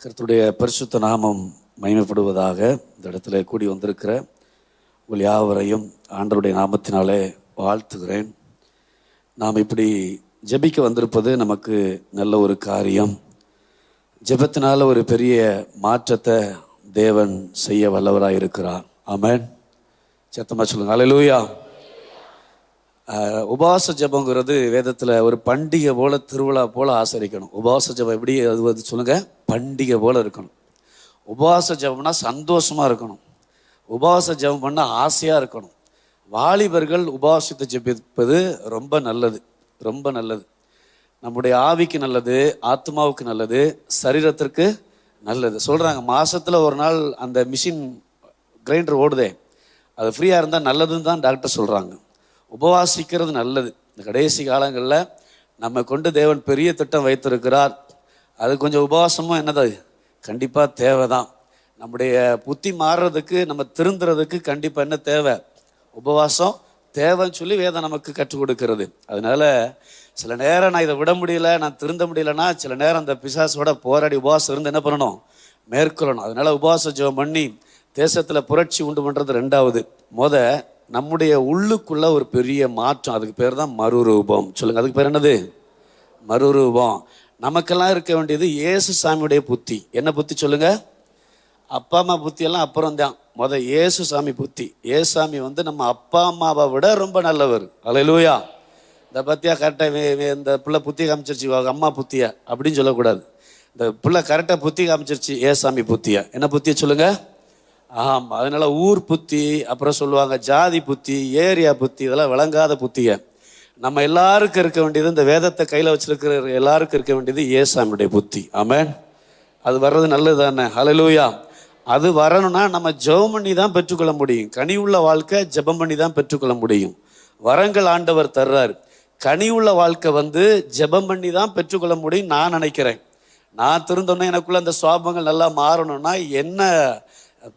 கருத்துடைய பரிசுத்த நாமம் மகிமைப்படுவதாக இந்த இடத்துல கூடி வந்திருக்கிற உங்கள் யாவரையும் ஆண்டவருடைய நாமத்தினாலே வாழ்த்துகிறேன். நாம் இப்படி ஜெபிக்க வந்திருப்பது நமக்கு நல்ல ஒரு காரியம். ஜெபத்தினால் ஒரு பெரிய மாற்றத்தை தேவன் செய்ய வல்லவராக இருக்கிறார் ஆமேன். சத்தமாக சொல்லுங்கள் அல்லேலூயா உபவாச ஜபங்கிறது வேதத்தில் ஒரு பண்டிகை போல் திருவிழா போல் ஆசரிக்கணும். உபவாச ஜெபம் எப்படி அது வந்து சொல்லுங்கள் பண்டிகை போல் இருக்கணும். உபவாச ஜபம்னா சந்தோஷமாக இருக்கணும். உபவாச ஜெபம் பண்ணால் ஆசையாக இருக்கணும். வாலிபர்கள் உபவாசத்தை ஜெபிப்பது ரொம்ப நல்லது. ரொம்ப நல்லது. நம்முடைய ஆவிக்கு நல்லது ஆத்மாவுக்கு நல்லது சரீரத்திற்கு நல்லது. சொல்கிறாங்க மாதத்தில் ஒரு நாள் அந்த மிஷின் கிரைண்டர் ஓடுதே. அது ஃப்ரீயாக இருந்தால் நல்லதுன்னு தான் டாக்டர் சொல்கிறாங்க உபவாசிக்கிறது நல்லது. இந்த கடைசி காலங்களில் நம்ம கொண்டு தேவன் பெரிய திட்டம் வைத்திருக்கிறார். அது கொஞ்சம் உபவாசமும் என்னது? கண்டிப்பாக தேவை தான் நம்முடைய புத்தி மாறுறதுக்கு நம்ம திருந்துறதுக்கு கண்டிப்பாக என்ன தேவை? உபவாசம். தேவைன்னு சொல்லி வேதம் நமக்கு கற்றுக் கொடுக்கிறது. அதனால சில நேரம் நான் இதை விட முடியல நான் திருந்த முடியலன்னா சில நேரம் அந்த பிசாசோட போராடி உபவாசம் இருந்து என்ன பண்ணணும்? மேற்கொள்ளணும். அதனால உபவாச ஜெபம் பண்ணி தேசத்தில் புரட்சி உண்டு பண்ணுறது ரெண்டாவது. மொதல் நம்முடைய உள்ளுக்குள்ள ஒரு பெரிய மாற்றம். அதுக்கு பேர் தான் மறுரூபம். சொல்லுங்க அதுக்கு பேர் என்னது? மறுரூபம். நமக்கெல்லாம் இருக்க வேண்டியது இயேசு சாமியுடைய புத்தி. என்ன புத்தி சொல்லுங்க? அப்பா அம்மா புத்தியெல்லாம் அப்புறம் தான். மொதல் இயேசு சாமி புத்தி. ஏசாமி வந்து நம்ம அப்பா அம்மாவை விட ரொம்ப நல்லவர். அலையிலூயா. இந்த பத்தியா கரெக்டாக இந்த பிள்ளை புத்தி காமிச்சிருச்சு. அம்மா புத்தியா அப்படின்னு சொல்லக்கூடாது. இந்த பிள்ளை கரெக்டாக புத்தி காமிச்சிருச்சு ஏசாமி புத்தியா. என்ன புத்தியை சொல்லுங்கள் ஆமாம் அதனால் ஊர் புத்தி அப்புறம் சொல்லுவாங்க ஜாதி புத்தி ஏரியா புத்தி இதெல்லாம் விளங்காத புத்திய. நம்ம எல்லாருக்கும் இருக்க வேண்டியது இந்த வேதத்தை கையில் வச்சிருக்கிற எல்லாருக்கும் இருக்க வேண்டியது ஏசாமியுடைய புத்தி. ஆமென். அது வர்றது நல்லது தானே. ஹலலூயா அது வரணும்னா நம்ம ஜெபம் பண்ணி தான் பெற்றுக்கொள்ள முடியும். கனி உள்ள வாழ்க்கை ஜெபம் பண்ணி தான் பெற்றுக்கொள்ள முடியும். வரங்கள் ஆண்டவர் தர்றார். கனி உள்ள வாழ்க்கை வந்து ஜெபம் பண்ணி தான் பெற்றுக்கொள்ள முடியும் நான் நினைக்கிறேன். நான் திருந்தோன்னே எனக்குள்ள அந்த சுவாபங்கள் நல்லா மாறணும்னா என்ன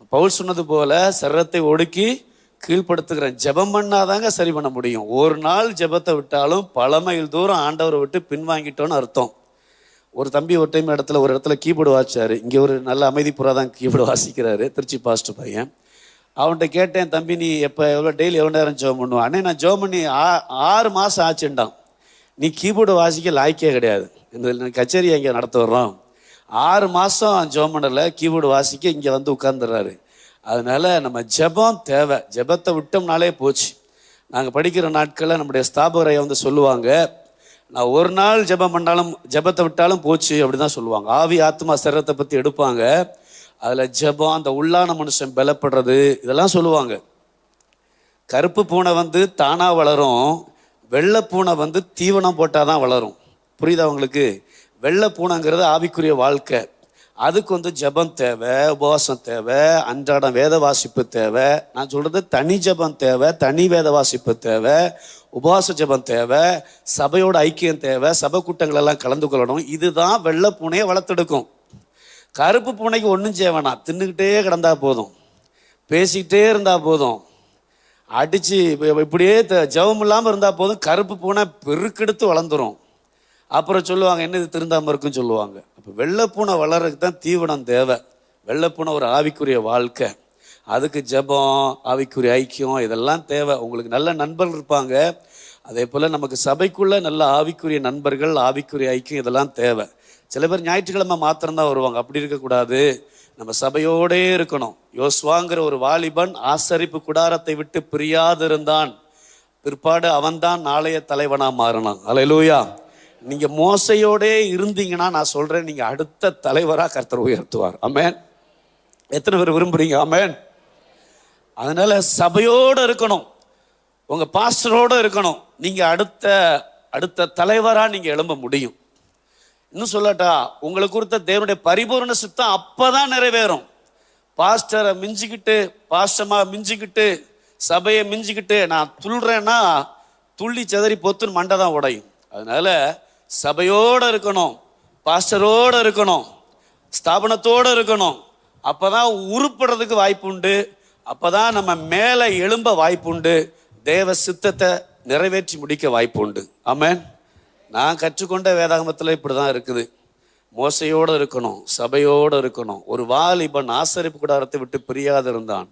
பவுல் சொன்னது போல சரத்தை ஒடுக்கி கீழ்ப்படுத்துகிறேன் ஜெபம் பண்ணாதாங்க சரி பண்ண முடியும். ஒரு நாள் ஜெபத்தை விட்டாலும் பல மைல் தூரம் ஆண்டவரை விட்டு பின்வாங்கிட்டோன்னு அர்த்தம். ஒரு தம்பி ஒரு டைம் இடத்துல ஒரு இடத்துல கீபோர்டு வாசிச்சாரு. இங்கே ஒரு நல்ல அமைதிப்புறா தான் கீபோர்டு வாசிக்கிறாரு. திருச்சி பாஸ்ட் பையன். அவன்கிட்ட கேட்டேன் தம்பி நீ எப்போ எவ்வளோ டெய்லி எவ்வளோ நேரம் ஜோம் பண்ணுவான் அண்ணே நான் ஜோம் பண்ணி ஆ- ஆறு மாதம் ஆச்சுண்டான் நீ கீபோர்டு வாசிக்க லாய்க்கே கிடையாது. இந்த கச்சேரி எங்கே நடத்த வர்றோம் ஆறு மாதம் ஜெபம் கீபோர்டு வாசிக்க இங்கே வந்து உட்காந்துடுறாரு அதனால் நம்ம ஜெபம் தேவை. ஜெபத்தை விட்டோம்னாலே போச்சு. நாங்கள் படிக்கிற நாட்களில் நம்முடைய ஸ்தாபகரையை வந்து சொல்லுவாங்க நான் ஒரு நாள் ஜெபம் பண்ணாலும் ஜெபத்தை விட்டாலும் போச்சு அப்படி தான் சொல்லுவாங்க. ஆவி ஆத்மா சரத்தை பற்றி எடுப்பாங்க. அதில் ஜெபம் அந்த உள்ளான மனுஷன் பலப்படுறது இதெல்லாம் சொல்லுவாங்க. கருப்பு பூனை வந்து தானாக வளரும் வெள்ளை பூனை வந்து தீவனம் போட்டால் தான் வளரும். புரியுதா உங்களுக்கு? வெள்ளை பூனைங்கிறது ஆவிக்குரிய வாழ்க்கை. அதுக்கு வந்து ஜெபம் தேவை உபவாசம் தேவை அன்றாடம் வேத வாசிப்பு தேவை. நான் சொல்கிறது தனி ஜெபம் தேவை தனி வேத வாசிப்பு தேவை உபவாச ஜெபம் தேவை சபையோட ஐக்கியம் தேவை சபை கூட்டங்கள் எல்லாம் கலந்து கொள்ளணும். இதுதான் வெள்ளை பூனையை வளர்த்தெடுக்கும். கருப்பு பூனைக்கு ஒன்றும் செய்ய வேணாம். தின்னுக்கிட்டே கிடந்தா போதும். பேசிக்கிட்டே இருந்தால் போதும். அடிச்சு இப்படியே த- ஜெபம் இல்லாமல் இருந்தால் போதும். கருப்பு பூனை பெருக்கெடுத்து வளர்ந்துரும். அப்புறம் சொல்லுவாங்க என்ன இது இருக்குன்னு சொல்லுவாங்க. அப்போ வெள்ளைப்பூனை வளர்றதுக்கு தான் தீவனம் தேவை. வெள்ளைப்பூனை ஒரு ஆவிக்குரிய வாழ்க்கை. அதுக்கு ஜெபம் ஆவிக்குரிய ஐக்கியம் இதெல்லாம் தேவை. உங்களுக்கு நல்ல நண்பர்கள் இருப்பாங்க. அதே போல் நமக்கு சபைக்குள்ளே நல்ல ஆவிக்குரிய நண்பர்கள் ஆவிக்குரிய ஐக்கியம் இதெல்லாம் தேவை. சில பேர் ஞாயிற்றுக்கிழமை மாத்திரம்தான் வருவாங்க. அப்படி இருக்கக்கூடாது. நம்ம சபையோடே இருக்கணும். யோஸ்வாங்கிற ஒரு வாலிபன் ஆசரிப்பு குடாரத்தை விட்டு பிரியாதிருந்தான். பிற்பாடு அவன்தான் நாளைய தலைவனாக மாறினான். அலையிலூயா. நீங்க மோசையோடே இருந்தீங்கன்னா நான் சொல்றேன் நீங்க அடுத்த தலைவரா கர்த்தர் உயர்த்துவார். அமேன் எத்தனை பேர் விரும்புறீங்க? அமேன் அதனால சபையோட இருக்கணும். உங்க பாஸ்டரோட இருக்கணும். நீங்க அடுத்த அடுத்த தலைவரா நீங்க எழும்ப முடியும். இன்னும் சொல்லட்டா உங்களை குறித்த தேவனுடைய பரிபூர்ண சித்தம் அப்பதான் நிறைவேறும். பாஸ்டரை மிஞ்சிக்கிட்டு பாஸ்டமா மிஞ்சிக்கிட்டு சபையை மிஞ்சிக்கிட்டு நான் துள்ளுறேன்னா துள்ளி செதறி பொத்துன்னு மண்டை தான் உடையும். அதனால சபையோட இருக்கணும் பாஸ்டரோட இருக்கணும் ஸ்தாபனத்தோட இருக்கணும். அப்போ தான் உருப்படுறதுக்கு வாய்ப்பு உண்டு. அப்பதான் நம்ம மேலே எழும்ப வாய்ப்பு உண்டு. தேவ சித்தத்தை நிறைவேற்றி முடிக்க வாய்ப்பு உண்டு. ஆமேன். நான் கற்றுக்கொண்ட வேதாகமத்தில் இப்படி தான் இருக்குது. மோசையோடு இருக்கணும் சபையோடு இருக்கணும். ஒரு வாலிபன் ஆசரிப்பு கூடாரத்தை விட்டு பிரியாது இருந்தான்.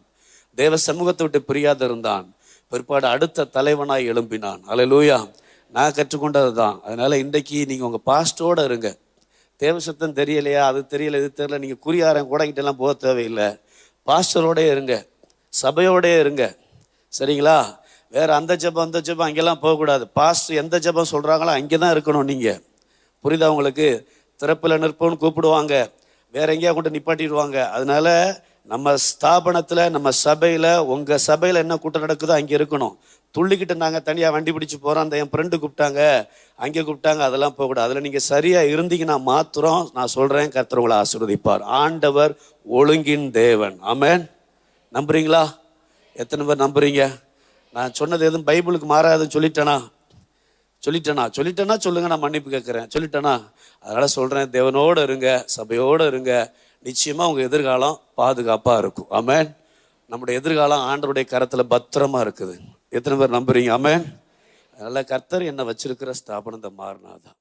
தேவ சமூகத்தை விட்டு பிரியாது இருந்தான். பிற்பாடு அடுத்த தலைவனாய் எழும்பினான். அலை லூயா நான் கற்றுக்கொண்டது தான் அதனால் இன்றைக்கி நீங்கள் உங்கள் பாஸ்டோடு இருங்க. தேவ சத்தம் தெரியலையா? அது தெரியல இது தெரியல நீங்கள் குறியாரம் கூட போக தேவையில்லை. பாஸ்டரோடே இருங்க. சபையோடே இருங்க. சரிங்களா? வேறு அந்த ஜெபம் அந்த ஜெபம் அங்கெல்லாம் போகக்கூடாது. பாஸ்டர் எந்த ஜெபம் சொல்கிறாங்களோ அங்கே தான் இருக்கணும் நீங்கள் புரியுதா உங்களுக்கு? திறப்பில் நிற்போன்னு கூப்பிடுவாங்க. வேற எங்கேயா கொண்டு நிப்பாட்டிடுவாங்க. அதனால நம்ம ஸ்தாபனத்தில் நம்ம சபையில் உங்கள் சபையில் என்ன கூட்டம் நடக்குதோ அங்கே இருக்கணும். துள்ளிக்கிட்டு நாங்கள் தனியாக வண்டி பிடிச்சி போகிறோம் அந்த என் ஃப்ரெண்டு கூப்பிட்டாங்க அங்கே கூப்பிட்டாங்க அதெல்லாம் போகக்கூடாது. அதில் நீங்கள் சரியாக இருந்தீங்கன்னா மாத்திரம் நான் சொல்கிறேன் கர்த்தர் உங்களை ஆசீர்வதிப்பார். ஆண்டவர் ஒழுங்கின் தேவன். ஆமேன். நம்புறீங்களா? எத்தனை பேர் நம்புறீங்க? நான் சொன்னது எதுவும் பைபிளுக்கு மாறாதுன்னு சொல்லிட்டேனா? சொல்லிட்டேனா? சொல்லிட்டேனா சொல்லுங்க நான் மன்னிப்பு கேட்குறேன். சொல்லிட்டேனா? அதனால் சொல்கிறேன் தேவனோடு இருங்க சபையோடு இருங்க. நிச்சயமாக உங்கள் எதிர்காலம் பாதுகாப்பாக இருக்கும். ஆமேன். நம்முடைய எதிர்காலம் ஆண்டவருடைய கரத்தில் பத்திரமா இருக்குது. எத்தனை பேர் நம்புறீங்க? ஆமாம் அதனால கர்த்தர் என்னை வச்சிருக்கிற ஸ்தாபனத்தை மாறினாதான்.